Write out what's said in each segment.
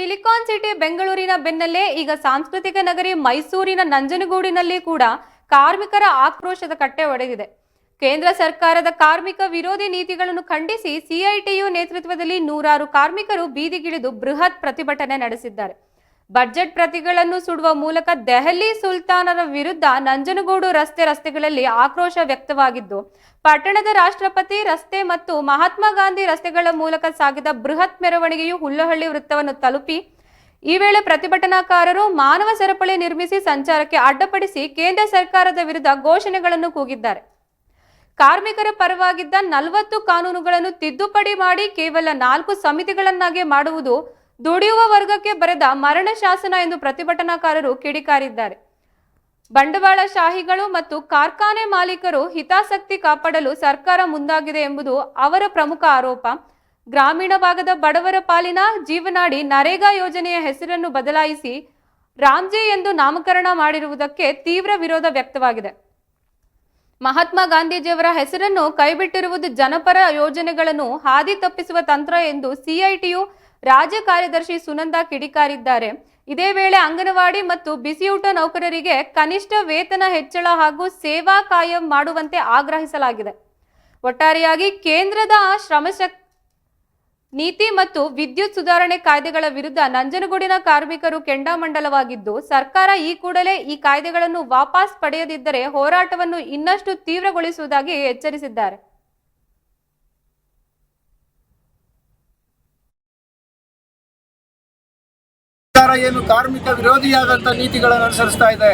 Silicon city ಬೆಂಗಳೂರಿನ ಬೆನ್ನಲ್ಲೇ ಈಗ ಸಾಂಸ್ಕೃತಿಕ ನಗರಿ ಮೈಸೂರಿನ ನಂಜನಗೂಡಿನಲ್ಲಿ ಕೂಡ ಕಾರ್ಮಿಕರ ಆಕ್ರೋಶದ ಕಟ್ಟೆ ಒಡೆದಿದೆ. ಕೇಂದ್ರ ಸರ್ಕಾರದ ಕಾರ್ಮಿಕ ವಿರೋಧಿ ನೀತಿಗಳನ್ನು ಖಂಡಿಸಿ ಸಿಐಟಿಯು ನೇತೃತ್ವದಲ್ಲಿ ನೂರಾರು ಕಾರ್ಮಿಕರು ಬೀದಿಗಿಳಿದು ಬೃಹತ್ ಪ್ರತಿಭಟನೆ ನಡೆಸಿದ್ದಾರೆ. ಬಜೆಟ್ ಪ್ರತಿಗಳನ್ನು ಸುಡುವ ಮೂಲಕ ದೆಹಲಿ ಸುಲ್ತಾನರ ವಿರುದ್ಧ ನಂಜನಗೂಡು ರಸ್ತೆ ರಸ್ತೆಗಳಲ್ಲಿ ಆಕ್ರೋಶ ವ್ಯಕ್ತವಾಗಿದ್ದು, ಪಟ್ಟಣದ ರಾಷ್ಟ್ರಪತಿ ರಸ್ತೆ ಮತ್ತು ಮಹಾತ್ಮ ಗಾಂಧಿ ರಸ್ತೆಗಳ ಮೂಲಕ ಸಾಗಿದ ಬೃಹತ್ ಮೆರವಣಿಗೆಯು ಹುಲ್ಲಹಳ್ಳಿ ವೃತ್ತವನ್ನು ತಲುಪಿ, ಈ ವೇಳೆ ಪ್ರತಿಭಟನಾಕಾರರು ಮಾನವ ಸರಪಳಿ ನಿರ್ಮಿಸಿ ಸಂಚಾರಕ್ಕೆ ಅಡ್ಡಪಡಿಸಿ ಕೇಂದ್ರ ಸರ್ಕಾರದ ವಿರುದ್ಧ ಘೋಷಣೆಗಳನ್ನು ಕೂಗಿದ್ದಾರೆ. ಕಾರ್ಮಿಕರ ಪರವಾಗಿದ್ದ ನಲವತ್ತು ಕಾನೂನುಗಳನ್ನು ತಿದ್ದುಪಡಿ ಮಾಡಿ ಕೇವಲ ನಾಲ್ಕು ಸಮಿತಿಗಳನ್ನಾಗಿ ಮಾಡುವುದು ದುಡಿಯುವ ವರ್ಗಕ್ಕೆ ಬರೆದ ಮರಣ ಶಾಸನ ಎಂದು ಪ್ರತಿಭಟನಾಕಾರರು ಕಿಡಿಕಾರಿದ್ದಾರೆ. ಬಂಡವಾಳಶಾಹಿಗಳು ಮತ್ತು ಕಾರ್ಖಾನೆ ಮಾಲೀಕರು ಹಿತಾಸಕ್ತಿ ಕಾಪಾಡಲು ಸರ್ಕಾರ ಮುಂದಾಗಿದೆ ಎಂಬುದು ಅವರ ಪ್ರಮುಖ ಆರೋಪ. ಗ್ರಾಮೀಣ ಭಾಗದ ಬಡವರ ಪಾಲಿನ ಜೀವನಾಡಿ ನರೇಗಾ ಯೋಜನೆಯ ಹೆಸರನ್ನು ಬದಲಾಯಿಸಿ ರಾಮ್ಜಿ ಎಂದು ನಾಮಕರಣ ಮಾಡಿರುವುದಕ್ಕೆ ತೀವ್ರ ವಿರೋಧ ವ್ಯಕ್ತವಾಗಿದೆ. ಮಹಾತ್ಮ ಗಾಂಧೀಜಿಯವರ ಹೆಸರನ್ನು ಕೈಬಿಟ್ಟಿರುವುದು ಜನಪರ ಯೋಜನೆಗಳನ್ನು ಹಾದಿ ತಪ್ಪಿಸುವ ತಂತ್ರ ಎಂದು ಸಿಐಟಿಯು ರಾಜ್ಯ ಕಾರ್ಯದರ್ಶಿ ಸುನಂದಾ ಕಿಡಿಕಾರಿದ್ದಾರೆ. ಇದೇ ವೇಳೆ ಅಂಗನವಾಡಿ ಮತ್ತು ಬಿಸಿಯೂಟ ನೌಕರರಿಗೆ ಕನಿಷ್ಠ ವೇತನ ಹೆಚ್ಚಳ ಹಾಗೂ ಸೇವಾ ಕಾಯಂ ಮಾಡುವಂತೆ ಆಗ್ರಹಿಸಲಾಗಿದೆ. ಒಟ್ಟಾರೆಯಾಗಿ ಕೇಂದ್ರದ ಶ್ರಮಶಕ್ ನೀತಿ ಮತ್ತು ವಿದ್ಯುತ್ ಸುಧಾರಣೆ ಕಾಯ್ದೆಗಳ ವಿರುದ್ಧ ನಂಜನಗೂಡಿನ ಕಾರ್ಮಿಕರು ಕೆಂಡಾಮಂಡಲವಾಗಿದ್ದು ಸರ್ಕಾರ ಈ ಕೂಡಲೇ ಈ ಕಾಯ್ದೆಗಳನ್ನು ವಾಪಸ್ ಪಡೆಯದಿದ್ದರೆ ಹೋರಾಟವನ್ನು ಇನ್ನಷ್ಟು ತೀವ್ರಗೊಳಿಸುವುದಾಗಿ ಎಚ್ಚರಿಸಿದ್ದಾರೆ. ಸರ್ಕಾರ ಏನು ಕಾರ್ಮಿಕ ವಿರೋಧಿಯಾದಂತ ನೀತಿಗಳನ್ನು ಅನುಸರಿಸ್ತಾ ಇದೆ?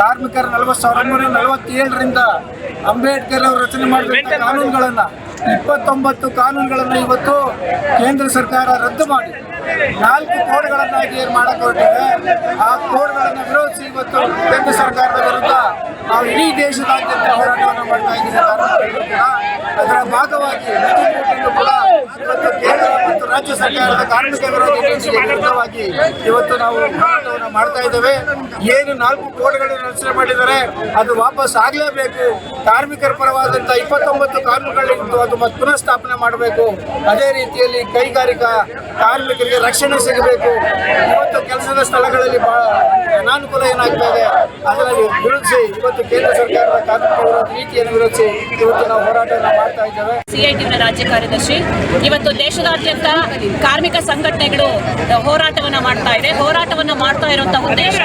ಕಾರ್ಮಿಕರ ನಲವತ್ತು ಸಾವಿರದ ಒಂಬೈನೂರ ನಲವತ್ತೇಳರಿಂದ ಅಂಬೇಡ್ಕರ್ ಅವರು ರಚನೆ ಮಾಡಿದ ಕಾನೂನುಗಳನ್ನು ಇಪ್ಪತ್ತೊಂಬತ್ತು ಕಾನೂನುಗಳನ್ನು ಇವತ್ತು ಕೇಂದ್ರ ಸರ್ಕಾರ ರದ್ದು ಮಾಡಿ. ನಾಲ್ಕು ಕೋಡ್ಗಳನ್ನಾಗಿ ಏನು ಆ ಕೋಡ್ಗಳನ್ನು ವಿರೋಧಿಸಿ ಇವತ್ತು ಕೇಂದ್ರ ಸರ್ಕಾರದ ವಿರುದ್ಧ ನಾವು ಇಡೀ ದೇಶದಾದ್ಯಂತ ಹೋರಾಟವನ್ನು ಮಾಡ್ತಾ ಇದ್ದೀವಿ. ಅದರ ಭಾಗವಾಗಿ ಕೂಡ ಇವತ್ತು ಕೇಂದ್ರ ಮತ್ತು ರಾಜ್ಯ ಸರ್ಕಾರದ ಕಾರ್ಮಿಕ ಇವತ್ತು ನಾವು ಹೋರಾಟವನ್ನು ಮಾಡ್ತಾ ಇದ್ದೇವೆ. ಏನು ನಾಲ್ಕು ಕೋಡ್ಗಳನ್ನು ರಚನೆ ಮಾಡಿದ್ದಾರೆ ಅದು ವಾಪಸ್ ಆಗಲೇಬೇಕು. ಕಾರ್ಮಿಕರ ಪರವಾದಂಥ ಇಪ್ಪತ್ತೊಂಬತ್ತು ಕಾನೂನುಗಳಿತ್ತು ಅದು ಮತ್ತೆ ಪುನಃಸ್ಥಾಪನೆ ಮಾಡಬೇಕು. ಅದೇ ರೀತಿಯಲ್ಲಿ ಕೈಗಾರಿಕಾ ಕಾರ್ಮಿಕರಿಗೆ ರಕ್ಷಣೆ ಸಿಗಬೇಕು. ಇವತ್ತು ಕೆಲಸದ ಸ್ಥಳಗಳಲ್ಲಿ ಬಹಳ ಅನಾನುಕೂಲ ಏನಾಗ್ತಾ ಇದೆ ಅದನ್ನು ವಿರೋಧಿಸಿ ಇವತ್ತು ಕೇಂದ್ರ ಸರ್ಕಾರದ ಕಾರ್ಮಿಕ ವಿರೋಧಿ ನೀತಿಯನ್ನು ವಿರೋಧಿಸಿ ಇವತ್ತು ನಾವು ಹೋರಾಟವನ್ನು ಮಾಡ್ತಾ ಇದ್ದೇವೆ. ಸಿಐಟಿನ ರಾಜ್ಯ ಕಾರ್ಯದರ್ಶಿ, ಇವತ್ತು ದೇಶದಾದ್ಯಂತ ಕಾರ್ಮಿಕ ಸಂಘಟನೆಗಳು ಹೋರಾಟವನ್ನ ಮಾಡ್ತಾ ಇದೆ. ಹೋರಾಟವನ್ನ ಮಾಡ್ತಾ ಇರುವಂತಹ ಉದ್ದೇಶ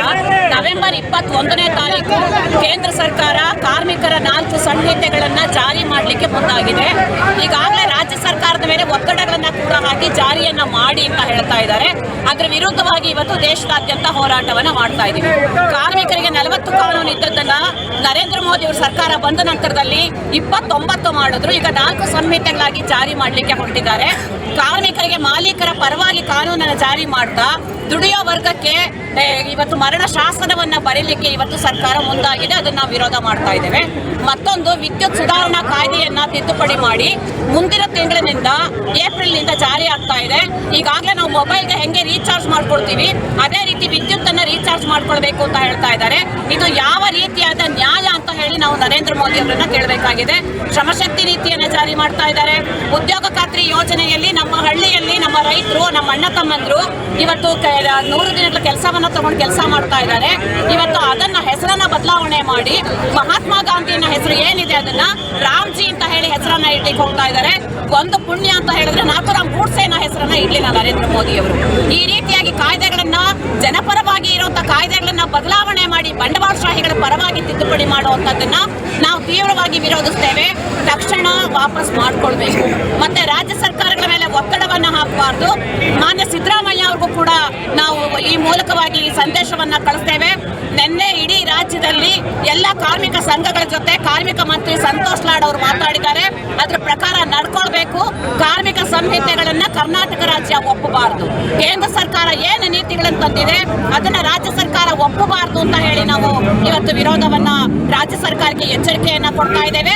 ನವೆಂಬರ್ ಇಪ್ಪತ್ತೊಂದನೇ ತಾರೀಕು ಕೇಂದ್ರ ಸರ್ಕಾರ ಕಾರ್ಮಿಕರ ನಾಲ್ಕು ಸಂಹಿತೆಗಳನ್ನ ಜಾರಿ ಮಾಡಲಿಕ್ಕೆ ಮುಂದಾಗಿದೆ. ಈಗಾಗಲೇ ರಾಜ್ಯ ಸರ್ಕಾರದ ಒತ್ತಡಗಳನ್ನ ಕೂಡ ಹಾಕಿ ಜಾರಿಯನ್ನ ಮಾಡಿ ಅಂತ ಹೇಳ್ತಾ ಇದ್ದಾರೆ. ಅದರ ವಿರುದ್ಧವಾಗಿ ಇವತ್ತು ದೇಶದಾದ್ಯಂತ ಹೋರಾಟವನ್ನ ಮಾಡ್ತಾ ಇದ್ದೀವಿ. ಕಾರ್ಮಿಕರಿಗೆ ನಲವತ್ತು ಕಾನೂನು ಇದ್ದದ್ದನ್ನ ನರೇಂದ್ರ ಮೋದಿ ಅವರು ಸರ್ಕಾರ ಬಂದ ನಂತರದಲ್ಲಿ ಇಪ್ಪತ್ತೊಂಬತ್ತು ಮಾಡಿದ್ರು. ಈಗ ನಾಲ್ಕು ಸಂಹಿತೆಗಳಾಗಿ ಜಾರಿ ಮಾಡಲಿಕ್ಕೆ ಹೊರಟಿದ್ದಾರೆ. ಕಾರ್ಮಿಕರಿಗೆ ಮಾಲೀಕರ ಪರವಾಗಿ ಕಾನೂನನ್ನು ಜಾರಿ ಮಾಡ್ತಾ ದುಡಿಯೋ ವರ್ಗಕ್ಕೆ ಇವತ್ತು ಮರಣ ಶಾಸನವನ್ನ ಬರೀಲಿಕ್ಕೆ ಇವತ್ತು ಸರ್ಕಾರ ಮುಂದಾಗಿದೆ. ಅದನ್ನ ವಿರೋಧ ಮಾಡ್ತಾ ಇದ್ದೇವೆ. ಮತ್ತೊಂದು ವಿದ್ಯುತ್ ಸುಧಾರಣಾ ಕಾಯ್ದೆಯನ್ನ ತಿದ್ದುಪಡಿ ಮಾಡಿ ಮುಂದಿನ ತಿಂಗಳಿನಿಂದ ಏಪ್ರಿಲ್ನಿಂದ ಜಾರಿ ಆಗ್ತಾ ಇದೆ. ಈಗಾಗಲೇ ನಾವು ಮೊಬೈಲ್ಗೆ ಹೆಂಗೆ ರೀಚಾರ್ಜ್ ಮಾಡ್ಕೊಳ್ತೀವಿ, ಅದೇ ರೀತಿ ವಿದ್ಯುತ್ ಅನ್ನ ರೀಚಾರ್ಜ್ ಮಾಡ್ಕೊಳ್ಬೇಕು ಅಂತ ಹೇಳ್ತಾ ಇದ್ದಾರೆ. ಇದು ಯಾವ ರೀತಿಯಾದ ನ್ಯಾಯ ನಾವು ನರೇಂದ್ರ ಮೋದಿ ಅವರನ್ನ ಕೇಳಬೇಕಾಗಿದೆ. ಶ್ರಮಶಕ್ತಿ ನೀತಿಯನ್ನು ಜಾರಿ ಮಾಡ್ತಾ ಇದ್ದಾರೆ. ಉದ್ಯೋಗ ಖಾತ್ರಿ ಯೋಜನೆಯಲ್ಲಿ ನಮ್ಮ ಹಳ್ಳಿಯಲ್ಲಿ ನಮ್ಮ ರೈತರು, ನಮ್ಮ ಅಣ್ಣ ತಮ್ಮಂದ್ರು ಇವತ್ತು ನೂರು ದಿನಗಳ ಕೆಲಸವನ್ನ ತಗೊಂಡು ಕೆಲಸ ಮಾಡ್ತಾ ಇದ್ದಾರೆ. ಇವತ್ತು ಅದನ್ನ ಹೆಸರನ್ನ ಬದಲಾವಣೆ ಮಾಡಿ ಮಹಾತ್ಮ ಗಾಂಧಿಯನ್ನ ಹೆಸರು ಏನಿದೆ ಅದನ್ನ ರಾಮ್ಜಿ ಅಂತ ಹೇಳಿ ಹೆಸರನ್ನ ಇಡ್ಲಿಕ್ಕೆ ಹೋಗ್ತಾ ಇದ್ದಾರೆ. ಒಂದು ಪುಣ್ಯ ಅಂತ ಹೇಳಿದ್ರೆ ನಾಥುರಾಮ್ ಗೂಡ್ಸೇನ ಹೆಸರನ್ನ ಇರಲಿಲ್ಲ ನರೇಂದ್ರ ಮೋದಿ ಅವರು. ಈ ರೀತಿಯಾಗಿ ಕಾಯ್ದೆಗಳನ್ನ ಜನಪರವಾಗಿ ಇರುವಂತಹ ಕಾಯ್ದೆಗಳನ್ನ ಬದಲಾವಣೆ ಮಾಡಿ ಬಂಡವಾಳಶಾಹಿಗಳ ಪರವಾಗಿ ತಿದ್ದುಪಡಿ ಮಾಡುವಂತದ್ದನ್ನ ನಾವು ತೀವ್ರವಾಗಿ ವಿರೋಧಿಸ್ತೇವೆ. ತಕ್ಷಣ ವಾಪಸ್ ಮಾಡ್ಕೊಳ್ಬೇಕು. ಮತ್ತೆ ರಾಜ್ಯ ಸರ್ಕಾರಗಳ ಮೇಲೆ ಒತ್ತಡವನ್ನ ಹಾಕಬಾರ್ದು. ಮಾನ್ಯ ಸಿದ್ದರಾಮಯ್ಯ ಅವ್ರಿಗೂ ಕೂಡ ನಾವು ಈ ಮೂಲಕವಾಗಿ ಸಂದೇಶವನ್ನು ಕಳಿಸ್ತೇವೆ. ನಿನ್ನೆ ಇಡೀ ರಾಜ್ಯದಲ್ಲಿ ಎಲ್ಲ ಕಾರ್ಮಿಕ ಸಂಘಗಳ ಜೊತೆ ಕಾರ್ಮಿಕ ಮಂತ್ರಿ ಸಂತೋಷ್ ಲಾಡ್ ಅವರು ಮಾತಾಡಿದ್ದಾರೆ. ಅದ್ರ ಪ್ರಕಾರ ನಡ್ಕೊಳ್ಬೇಕು. ಕಾರ್ಮಿಕ ಸಂಹಿತೆಗಳನ್ನ ಕರ್ನಾಟಕ ರಾಜ್ಯ ಒಪ್ಪಬಾರದು. ಕೇಂದ್ರ ಸರ್ಕಾರ ಏನು ನೀತಿಗಳನ್ನು ತಂದಿದೆ ಅದನ್ನ ರಾಜ್ಯ ಸರ್ಕಾರ ಒಪ್ಪಬಾರದು ಅಂತ ಹೇಳಿ ನಾವು ಇವತ್ತು ವಿರೋಧವನ್ನ ರಾಜ್ಯ ಸರ್ಕಾರಕ್ಕೆ ಎಚ್ಚರಿಕೆಯನ್ನ ಕೊಡ್ತಾ ಇದ್ದೇವೆ.